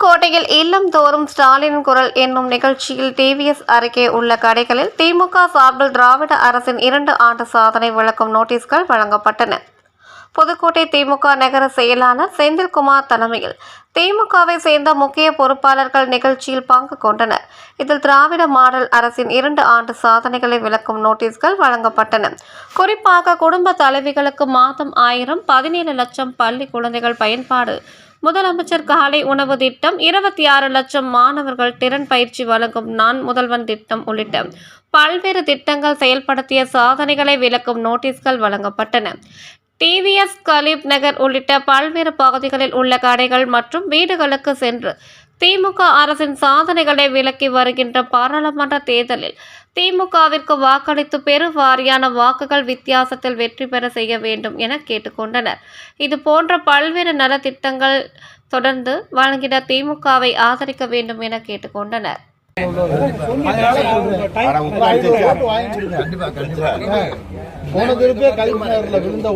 புதுக்கோட்டையில் இல்லம்தோறும் ஸ்டாலின் குரல் என்னும் நிகழ்ச்சியில் டிவிஎஸ் அருகே உள்ள கடைகளில் திமுக சார்பில் திராவிட அரசின் இரண்டு ஆண்டு சாதனை விளக்கும் நோட்டீஸ்கள் வழங்கப்பட்டன. புதுக்கோட்டை திமுக நகர செயலாளர் செந்தில்குமார் தலைமையில் திமுகவை சேர்ந்த முக்கிய பொறுப்பாளர்கள் நிகழ்ச்சியில் பங்கு கொண்டனர். இதில் திராவிட மாடல் அரசின் இரண்டு ஆண்டு சாதனைகளை விளக்கும் நோட்டீஸ்கள் வழங்கப்பட்டன. குறிப்பாக குடும்ப தலைவிகளுக்கு மாதம் ஆயிரம் பதினேழு லட்சம் பள்ளி குழந்தைகள் பயன்பாடு முதலமைச்சர் காலை உணவு திட்டம் இருபத்தி ஆறு லட்சம் மாணவர்கள் திறன் பயிற்சி வழங்கும் நான் முதல்வன் திட்டம் உள்ளிட்ட பல்வேறு திட்டங்கள் செயல்படுத்திய சாதனைகளை விளக்கும் நோட்டீஸ்கள் வழங்கப்பட்டன. டிவிஎஸ் கலீப் நகர் உள்ளிட்ட பல்வேறு பகுதிகளில் உள்ள கடைகள் மற்றும் வீடுகளுக்கு சென்று திமுக அரசின் சாதனைகளை விளக்கி வருகின்ற பாராளுமன்ற தேர்தலில் திமுகவிற்கு வாக்களித்து பெருவாரியான வாக்குகள் வித்தியாசத்தில் வெற்றி பெற செய்ய வேண்டும் என கேட்டுக்கொண்டனர் இது போன்ற பல்வேறு நலத்திட்டங்கள் தொடர்ந்து வழங்கிட திமுகவை ஆதரிக்க வேண்டும் என கேட்டுக்கொண்டனர் போன திருப்பே கலைஞர்ல விழுந்த